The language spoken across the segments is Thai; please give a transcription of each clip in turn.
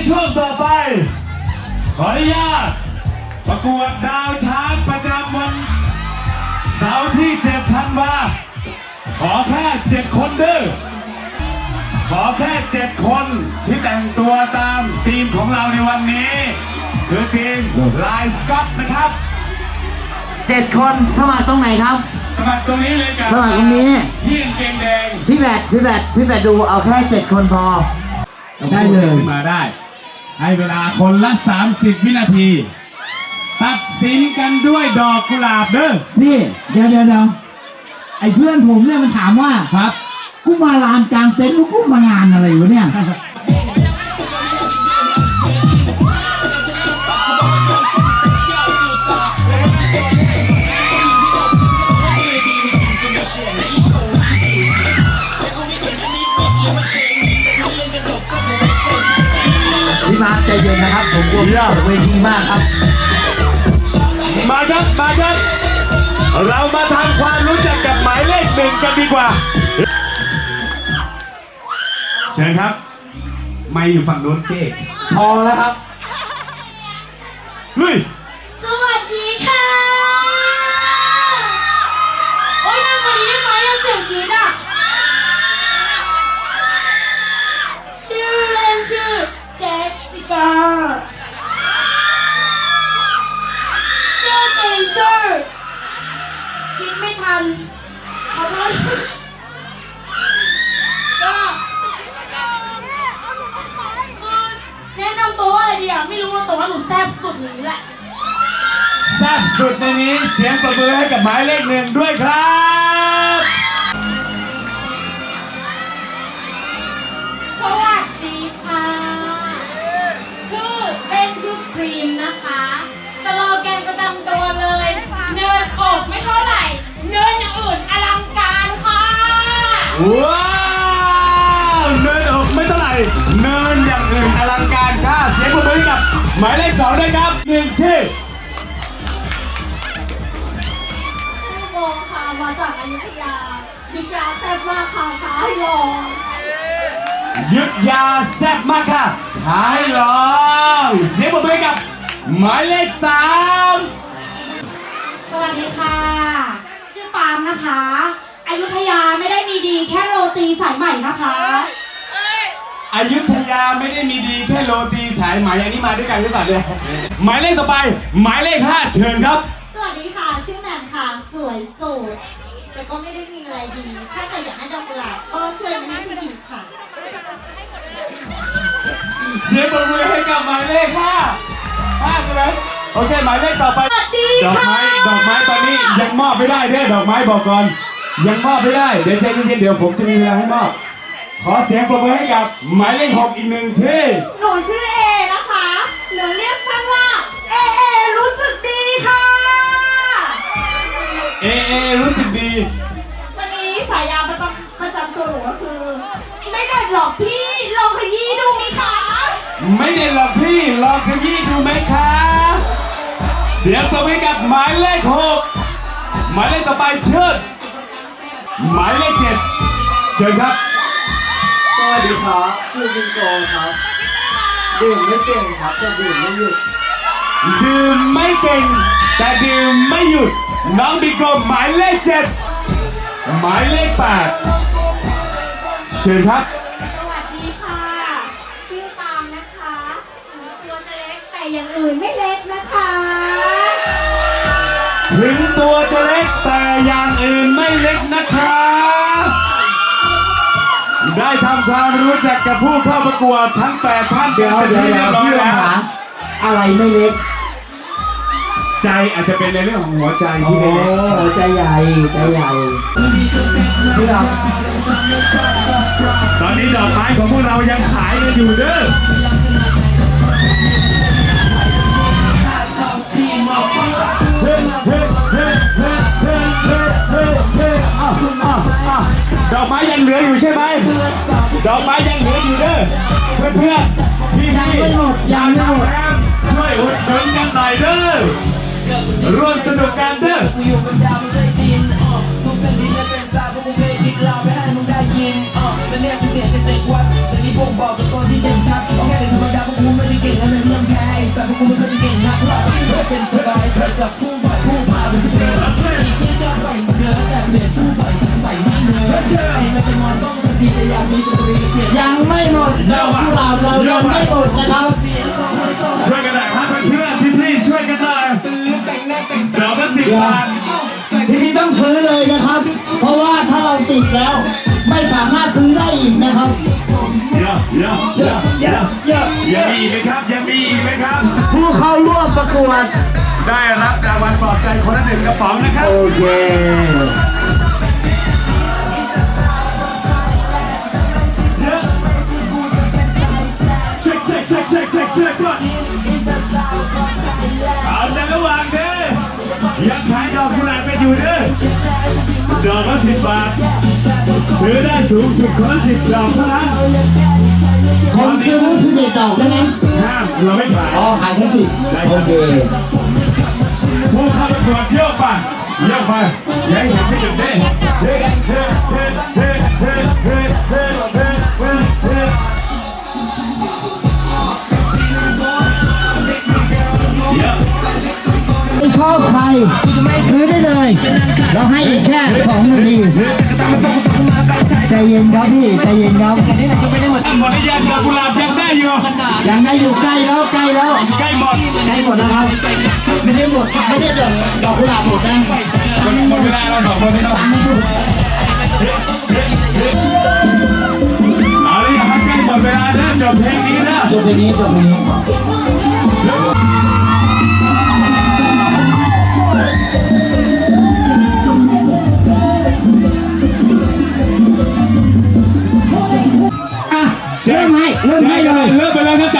ในช่วงต่อไป ขออนุญาต ประกวดดาวช้างประจำวันเสาร์ที่7ธันวาขอแค่7คนเด้อขอแค่7คนที่แต่งตัวตามทีมของเราในวันนี้ คือทีมลายสก๊อตนะครับ เจ็ดคนสมัครตรงไหนครับ สมัครตรงนี้เลยกับสมัครตรงนี้ พี่กางเกงแดง พี่แบดพี่แบดพี่แบดดูเอาแค่เจ็ดคนพอ ได้เลยขึ้นมาได้ ให้เวลาคนละ 30 วินาที ตัดสินกันด้วยดอกกุหลาบเด้อนี่เดี๋ยวเดี๋ยวเดี๋ยวไอ้เพื่อนผมเนี่ยมันถามว่าครับ กูมาลานกลางเต็นท์กูกูมางานอะไรวะเนี่ย มากครับ มาครับ มาครับ เรามาทำความรู้จักกับหมายเลขหนึ่งกันดีกว่า เชิญครับ ไม่อยู่ฝั่งโน้นเจ๊พอแล้วครับลุย ขอโทษก็คือแนะนำตัวว่าอะไรดีอะ ไม่รู้ว่าแต่ว่าหนูแซ่บสุดอย่างนี้แหละ แซ่บสุดในนี้เสียงประมือให้กับหมายเลขหนึ่งด้วยครับ ว้าวเนินอกไม่เท่าไหร่เนินอย่างอื่นอลังการค่ะเสียงประมือให้กับ หมายเลขสองด้วยครับหนึ่งที่ชื่อโบค่ะมาจากอยุธยาอยุธยาแซ่บมากค่ะท้าให้ลองยึดยาแซ่บมากค่ะท้ายลองเสียงประมือให้กับ หมายเลขสามสวัสดีค่ะ ชื่อปาล์มนะคะ อยุธยาไม่ได้มีดีแค่โรตีสายใหม่นะคะ อยุธยาไม่ได้มีดีแค่โรตีสายไหมอันนี้มาด้วยกันหรือเปล่าเนี่ยหมายเลขต่อไป หมายเลขห้าเชิญครับ สวัสดีค่ะ ชื่อแหม่มค่ะ สวยโสดแต่ก็ไม่ได้มีอะไรดี ถ้าใครอยากให้ดอกกุหลาบก็ช่วยมาให้พี่หญิงค่ะ เสียงปรบมือให้กับหมายเลขห้าห้าใช่ไหมโอเค หมายเลขต่อไป สวัสดีดอกค่ะ ไม้ ดอกไม้ตอนนี้ยังมอบไม่ได้เด้อดอกไม้บอกก่อน ยังมอบไม่ได้ เดี๋ยวใจเย็นๆเดี๋ยวผมจะมีเวลาให้มอบ ขอเสียงปรบมือให้กับหมายเลขหกอีกหนึ่งที่หนูชื่อเอนะคะ หรือเรียกสั้นว่าเอเอรู้สึกดีค่ะ เอเอรู้สึกดี วันนี้ฉายาประจำประจำตัวหนูก็คือ ไม่เด็ดหรอกพี่ลองขยี้ดูมิคะไม่ได้หรอกพี่ลองขยี้ดูไหมคะ เสียงปรบมือให้กับหมายเลขหกหมายเลขต่อไปเชิญ หมายเลขเจ็ดเชิญครับ สวัสดีครับ ชื่อจิงโกครับดื่มไม่เก่งครับแต่ดื่มไม่หยุด ดื่มไม่เก่ง แต่ดื่มไม่หยุด น้องบิโกหมายเลขเจ็ดหมายเลขแปดเชิญครับ สวัสดีค่ะ ชื่อปาล์มนะคะหนูตัวจะเล็กแต่อย่างอื่นไม่เล็กนะคะ ถึงตัวจะเล็กแต่อย่าง อื่นไม่เล็กนะคะได้ทำความรู้จักกับผู้เข้าประกวดทั้ง 8 ท่านเดี๋ยวเป็นเดี๋ยวที่เดี๋เรียยวบร้อยพี่ลแล้องวหาอะไรไม่เล็กใจอาจจะเป็นในเรื่องของหัวใจโอ้ที่ไม่เล็กใจใหญ่ใจใหญ่พี่ลองตอนนี้ดอกไม้ของพวกเรายังขายกันอยู่เด้อ อกไม้ยังเหลืออยู่ใช่ไหมดอกไม้ยังเหลืออยู่เด้อเพื่อนเพื่อนพี่ยังไม่หมดยังไม่หมดช่วยอุดหนุนกันหน่อยเด้อร่วมสนุกกันเด้อเออทุกและเป็นตาพวกกูเคยคิดเราไม่ให้มึงได้ยินเออและเนี่ยกูเสียงจะเต็มวัดแต่นี่พวกบอกกับตัวที่เด่นชัด ไม่เนื้อไอ้ไม่จะนอนต้องสติแต่อยากมีสตรีเปลี่ยนยังไม่หมดดอกกุหลาบเรายังไม่หมดนะครับช่วยกันหน่อยครับเพื่อนๆพี่ๆช่วยกันหน่อยดอกละสิบบาททีนี้ต้องซื้อเลยนะครับ เพราะว่าถ้าเราติดแล้ว ไม่สามารถซื้อได้อีกนะครับเยอะเยอะเยอะเยอะเยอะยังมีอีกไหมครับยังมีอีกไหมครับ ผู้เข้าร่วมประกวด ได้รับรางวัลปลอบใจคนละหนึ่งกระป๋องนะครับโอเค เช็คเช็คเช็คเช็คก่อนเอาในระหว่างเด้อยังขายดอกกุหลาบกันอยู่เด้อดอกละสิบบาทซื้อได้สูงสุดคนละสิบดอกเท่านั้นผมซื้อสิบเอ็ดดอกได้ไหมห้ามเราไม่ขายอ๋อขายแค่สิบโอเคผู้เข้าประกวดเยอะไปเยอะไปอยังเห็นไม่หยุดเด้ เราให้อีกแค่สองนาทีใจเย็นครับพี่ใจเย็นครับหมดหรือยังดอกกุหลาบยังได้อยู่ยังได้อยู่ใกล้แล้วใกล้แล้วใกล้หมดใกล้หมดแล้วครับไม่ได้หมดไม่ได้ดอกดอกกุหลาบหมดนะมันหมดเวลาเราสองคนไม่ต้องเอาเลยครับใกล้หมดเวลาแล้วจบเพลงนี้นะจบเพลงนี้จบเพลงนี้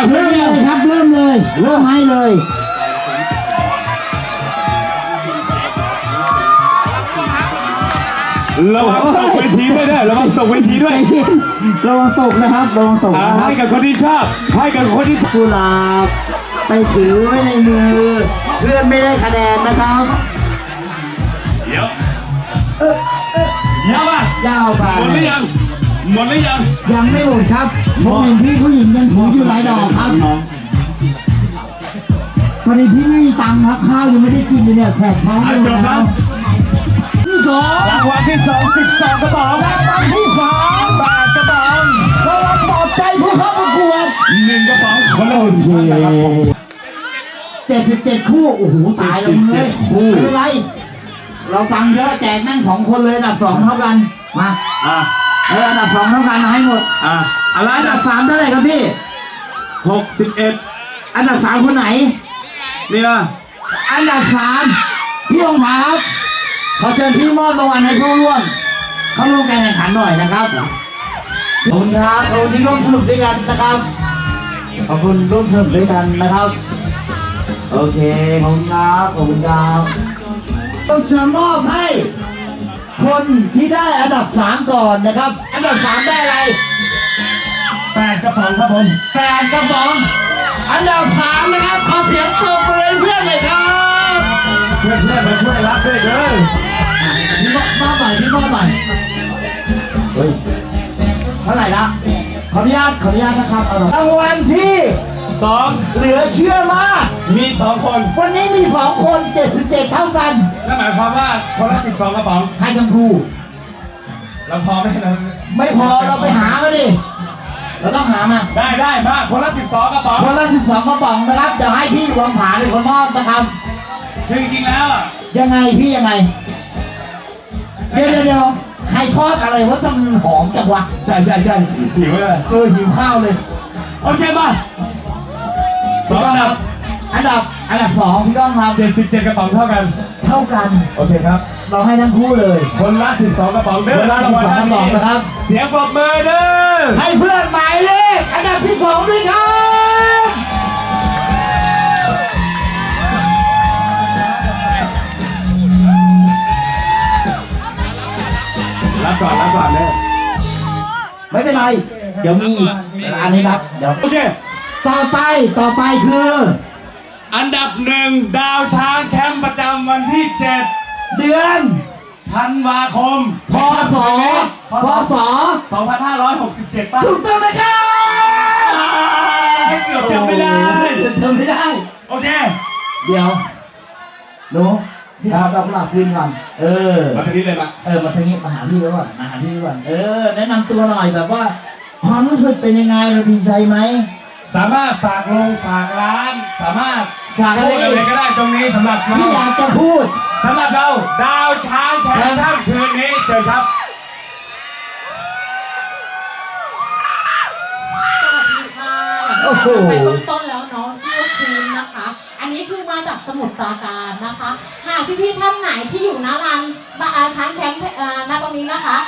มไปแล้วครับจากเพลเริ่งมนี้เลยครับเริ่มเลย เริ่มให้เลยระวังตกเวทีไม่ได้ระวังตกเวทีด้วยใจเย็นระวังตกนะครับระวังตกอ่านะครับให้กับคนที่ชอบให้กับคนที่ชอบกุหลาบไปถือไว้ในมือ เพื่อนไม่ได้คะแนนนะครับเดี๋ยวยังอะยาวไปหมดหรือยัง หมดหรือยัง ยังไม่หมดครับผมเห็นพี่ผู้หญิงยังถืออยู่หลายดอกครับพอดีพี่ไม่มีตังค์ครับข้าวยังไม่ได้กินเลยเนี่ยแสบท้องอะเลยจบนะคแล้รัวบที่สองรางวัลที่สองสิบสองกระป๋องรางวัลที่สามแปดกระป๋องรางวัลปลอบใจผู้เข้าประกวดหนึ่งกระป๋องคนละหนึ่งโอชุดเคนะครับ เจ็ดสิบเจ็ดคู่โอ้โหตายแล้วเลย77คู่ ไม่เป็นไร เราตังค์เยอะแจกแม่งสองคนเลยอันดับสองเท่ากันมา อะ เอออันดับสองเท่ากันเอาให้หมดอะอะไรอันดันะบสามเท่าไหร่ครับพี่ หกสิบเอ็ดอันดับสามคนไหน นี่นะอันดับสามพี่องค์ผาครับขอเชิญพี่มอบรางวัลให้ผู้ร่วม เข้าร่วมการแข่งขันหน่อยนะครับขอบคุณครับขอบคุณที่ร่วมสนุกด้วยกันนะครับ ขอบคุณร่วมสนุกด้วยกันนะครับ โอเคขอบคุณครับขอบคุณครับต้องจะมอบให้คนที่ได้อันดับสามก่อนนะครับ อันดับสามได้อะไรแปดกระป๋องครับผมแปดกระป๋อง อันดับสามนะครับ ขอเสียงปรบมือให้เพื่อนหน่อยครับ เพื่อนเพื่อนๆมาช่วยรับด้วยเด้อพี่มอบมอบใหม่พี่มอบใหม่เฮ้ยเท่าไหร่ละขออนุญาตขออนุญาตนะครับเอาหน่อยรางวัลที่สองเหลือเชื่อมาก มีสองคนวันนี้มีสองคน 77 เท่ากัน นั่นหมายความว่าคนละสิบสองกระป๋องให้ทั้งคู่ เราพอไหมเราไม่พอเราไปหามาดิเราต้องหามาได้ได้มาคนละสิบสองกระป๋องคนละ12กระป๋องนะครับเดี๋ยวให้พี่รวมผาเป็นคนมอบนะครับคือจริงๆแล้วอะยังไงพี่ยังไง เดี๋ยวเดี๋ยวเดี๋ยวใครทอดอะไรวะทำมันหอมจังวะใช่ใช่ใช่หิวเลยเออหิวข้าวเลย โอเคมาสองอันดับ อันดับอันดับสองพี่ก้องครับเจ็ดสิบเจ็ดกระป๋องเท่ากัน เท่ากัน โอเคครับ เราให้ทั้งคู่เลย คนละสิบสองกระป๋องเด้อคนละ12กระป๋องนะครับ เสียงปรบมือเด้อให้เพื่อนหมายเลขอันดับที่สองด้วยครับรับก่อนรับก่อนเด้อไม่เป็นไร เดี๋ยวมีอีกอันนี้ครับเดี๋ยวโอเค ต่อไปต่อไปคือ อันดับหนึ่งดาวช้างแคมป์ประจำวันที่เจ็ดเดือนธันวาคมพศพศ2567ป่ะถูกต้องไหมครับเกือบจำไม่ได้เกือบจำไม่ได้ โอเค เดี๋ยวหนูพี่เอาดอกกุหลาบคืนก่อน เออ มาทีนี้เลยปะเออ มาทางนี้มาหาพี่ก่อนมาหาพี่ก่อน เออ แนะนำตัวหน่อยแบบว่า ความรู้สึกเป็นยังไงเราดีใจไหม สามารถฝากลงฝากร้าน สามารถฝากอะไรพูดอะไรก็ได้ตรงนี้สำหรับเราพี่อยากจะพูดสำหรับเราดาวช้างแข่งค่ำคืนนี้เชิญครับสวัสดีค่ะโอ้โห ไปเบื้องต้นแล้วเนาะชื่อครีมนะคะ อันนี้คือมาจากสมุทรปราการนะคะ หากพี่ๆท่านไหนที่อยู่หน้าร้านบาอาช้างแคมป์เอ่อณตรงนี้นะคะ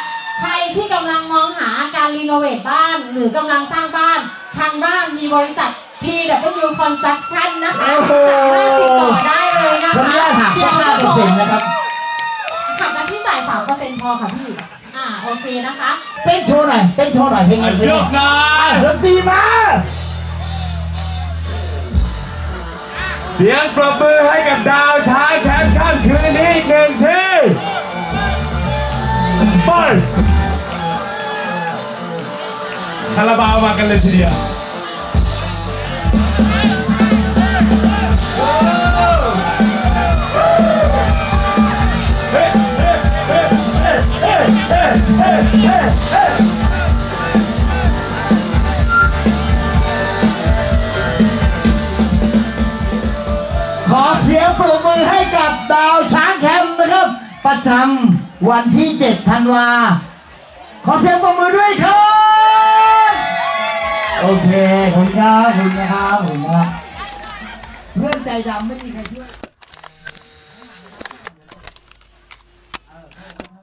ใครที่กำลังมองหาการรีโนเวทบ้าน หรือกำลังสร้างบ้านทางบ้าน มีบริษัท TW Construction นะคะโอ้โห สามารถติดต่อได้เลยนะคะขออนุญาตหักสักห้าเปอร์เซ็นต์นะครับ ขับแล้วที่จ่ายสามเปอร์เซ็นต์พอค่ะพี่ อ่าโอเคนะคะเต้นโชว์หน่อย เต้นโชว์หน่อยเพลงอะนี้ยกหน่อยดนตรีมา เสียงปรบมือให้กับดาวช้างแข่งค่ำคืนนี้อีกหนึ่งทีไปคาราบาวมากันเลยทีเดียว ขอเสียงปรบมือให้กับดาวช้างแคมป์นะครับ ประจำวันที่ 7 ธันวา ขอเสียงปรบมือด้วยครับ โอเคขอบคุณครับขอบคุณนะครับขอบคุณครับเพื่อนใจดำไม่มีใครช่วย